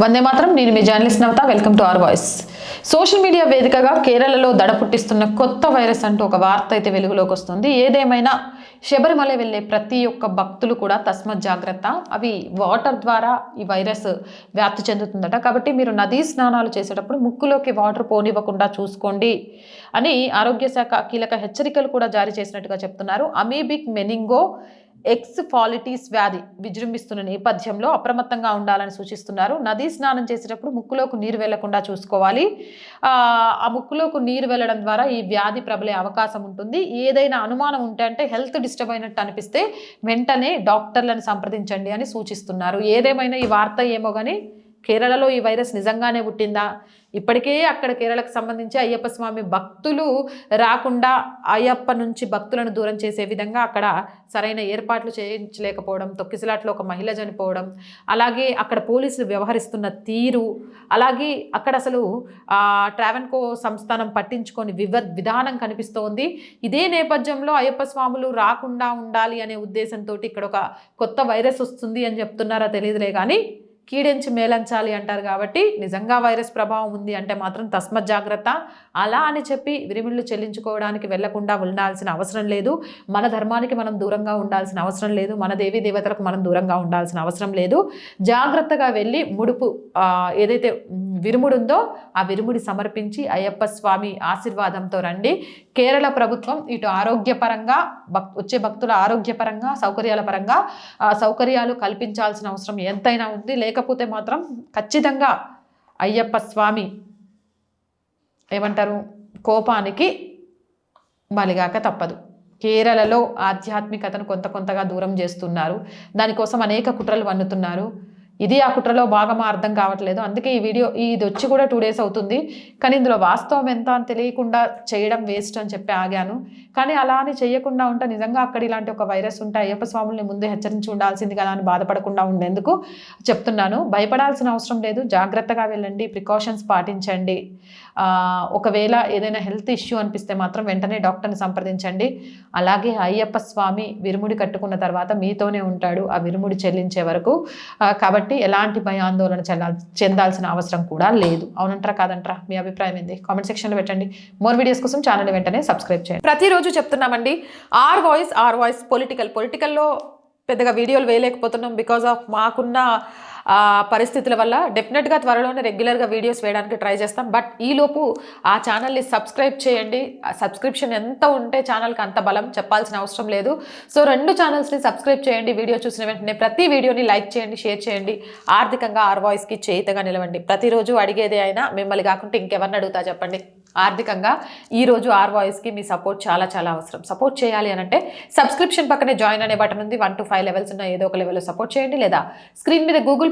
వందే మాత్రం నేను మీ journalist Navata welcome to our voice. Social media వేదికగా కేరళలో దడ పుట్టిస్తున్న కొత్త వైరస్ అంటూ ఒక వార్త అయితే వెలుగులోకి వస్తుంది. ఏదేమైనా శబరిమల వెళ్ళే ప్రతి ఒక్క భక్తులు కూడా తస్మత్ జాగ్రత్త. అవి వాటర్ ద్వారా ఈ వైరస్ వ్యాప్తి చెందుతుందట. కాబట్టి మీరు నదీ స్నానాలు చేసేటప్పుడు ముక్కులోకి వాటర్ పోనివ్వకుండా చూసుకోండి అని ఆరోగ్య శాఖ కీలక హెచ్చరికలు కూడా జారీ చేసినట్టుగా చెప్తున్నారు. అమీబిక్ మెనింగో ఎక్స్ ఫాలిటీస్ వ్యాధి విజృంభిస్తున్న నేపథ్యంలో అప్రమత్తంగా ఉండాలని సూచిస్తున్నారు. నదీ స్నానం చేసేటప్పుడు ముక్కులోకి నీరు వెళ్ళకుండా చూసుకోవాలి. ఆ ఆ ముక్కులోకి నీరు వెళ్ళడం ద్వారా ఈ వ్యాధి ప్రబలే అవకాశం ఉంటుంది. ఏదైనా అనుమానం ఉంటే అంటే హెల్త్ డిస్టర్బ్ అయినట్టు అనిపిస్తే వెంటనే డాక్టర్లను సంప్రదించండి అని సూచిస్తున్నారు. ఏదేమైనా ఈ వార్త ఏమో కానీ కేరళలో ఈ వైరస్ నిజంగానే పుట్టిందా? ఇప్పటికే అక్కడ కేరళకు సంబంధించి అయ్యప్ప స్వామి భక్తులు రాకుండా అయ్యప్ప నుంచి భక్తులను దూరం చేసే విధంగా అక్కడ సరైన ఏర్పాట్లు చేయించలేకపోవడం తొక్కిసలాట్లో ఒక మహిళ చనిపోవడం అలాగే అక్కడ పోలీసులు వ్యవహరిస్తున్న తీరు అలాగే అక్కడ అసలు ట్రావెన్కో సంస్థానం పట్టించుకొని వివ విధానం కనిపిస్తోంది. ఇదే నేపథ్యంలో అయ్యప్ప స్వాములు రాకుండా ఉండాలి అనే ఉద్దేశంతో ఇక్కడ ఒక కొత్త వైరస్ వస్తుంది అని చెప్తున్నారా తెలియదులే కానీ కీడించి మేలంచాలి అంటారు కాబట్టి నిజంగా వైరస్ ప్రభావం ఉంది అంటే మాత్రం తస్మత్ జాగ్రత్త. అలా అని చెప్పి విరిమిళ్ళు చెల్లించుకోవడానికి వెళ్ళకుండా ఉండాల్సిన అవసరం లేదు. మన ధర్మానికి మనం దూరంగా ఉండాల్సిన అవసరం లేదు. మన దేవీ దేవతలకు మనం దూరంగా ఉండాల్సిన అవసరం లేదు. జాగ్రత్తగా వెళ్ళి ముడుపు ఏదైతే విరుముడు ఉందో ఆ విరుముడి సమర్పించి అయ్యప్ప స్వామి ఆశీర్వాదంతో రండి. కేరళ ప్రభుత్వం ఇటు ఆరోగ్యపరంగా భక్ వచ్చే భక్తుల ఆరోగ్యపరంగా సౌకర్యాల పరంగా సౌకర్యాలు కల్పించాల్సిన అవసరం ఎంతైనా ఉంది. లేకపోతే మాత్రం ఖచ్చితంగా అయ్యప్ప స్వామి ఏమంటారు? కోపానికి బలిగాక తప్పదు. కేరళలో ఆధ్యాత్మికతను కొంత కొంతగా దూరం చేస్తున్నారు. దానికోసం అనేక కుట్రలు వన్నుతున్నారు. ఇది ఆ కుట్రలో భాగమా అర్థం కావట్లేదు. అందుకే ఈ వీడియో ఇది వచ్చి కూడా టూ డేస్ అవుతుంది. కానీ ఇందులో వాస్తవం ఎంత అని తెలియకుండా చేయడం వేస్ట్ అని చెప్పి ఆగాను. కానీ అలా అని చేయకుండా ఉంటే నిజంగా అక్కడ ఇలాంటి ఒక వైరస్ ఉంటే అయ్యప్ప స్వాముల్ని ముందే హెచ్చరించి ఉండాల్సింది కదా అని బాధపడకుండా ఉండేందుకు చెప్తున్నాను. భయపడాల్సిన అవసరం లేదు. జాగ్రత్తగా వెళ్ళండి. ప్రికాషన్స్ పాటించండి. ఒకవేళ ఏదైనా హెల్త్ ఇష్యూ అనిపిస్తే మాత్రం వెంటనే డాక్టర్ని సంప్రదించండి. అలాగే అయ్యప్ప స్వామి విరుముడి కట్టుకున్న తర్వాత మీతోనే ఉంటాడు ఆ విరుముడి చెల్లించే వరకు. కాబట్టి ఎలాంటి భయాందోళన చెందా చెందాల్సిన అవసరం కూడా లేదు. అవునంటారా కాదంటారా? మీ అభిప్రాయం ఏంది? కామెంట్ సెక్షన్లో పెట్టండి. మోర్ వీడియోస్ కోసం ఛానల్ వెంటనే సబ్స్క్రైబ్ చేయండి. ప్రతిరోజు చెప్తున్నామండి. Our voice our voice political పొలిటికల్లో పెద్దగా వీడియోలు వేయలేకపోతున్నాం బికాజ్ ఆఫ్ మాకున్న పరిస్థితుల వల్ల డెఫినెట్గా త్వరలోనే రెగ్యులర్గా వీడియోస్ వేయడానికి ట్రై చేస్తాం. బట్ ఈలోపు ఆ ఛానల్ని సబ్స్క్రైబ్ చేయండి. సబ్స్క్రిప్షన్ ఎంత ఉంటే ఛానల్కి అంత బలం చెప్పాల్సిన అవసరం లేదు. సో రెండు ఛానల్స్ని సబ్స్క్రైబ్ చేయండి. వీడియో చూసిన వెంటనే ప్రతి వీడియోని లైక్ చేయండి షేర్ చేయండి. ఆర్థికంగా ఆర్ వాయిస్కి చేయితగా నిలవండి. ప్రతిరోజు అడిగేదే అయినా మిమ్మల్ని కాకుండా ఇంకెవరిని అడుగుతా చెప్పండి. ఆర్థికంగా ఈరోజు ఆర్ వాయిస్కి మీ సపోర్ట్ చాలా చాలా అవసరం. సపోర్ట్ చేయాలి అని అంటే సబ్స్క్రిప్షన్ పక్కనే జాయిన్ అనే బటన్ ఉంది. వన్ టు ఫైవ్ లెవెల్స్ ఉన్న ఏదో ఒక లెవెల్లో సపోర్ట్ చేయండి. లేదా స్క్రీన్ మీద గూగుల్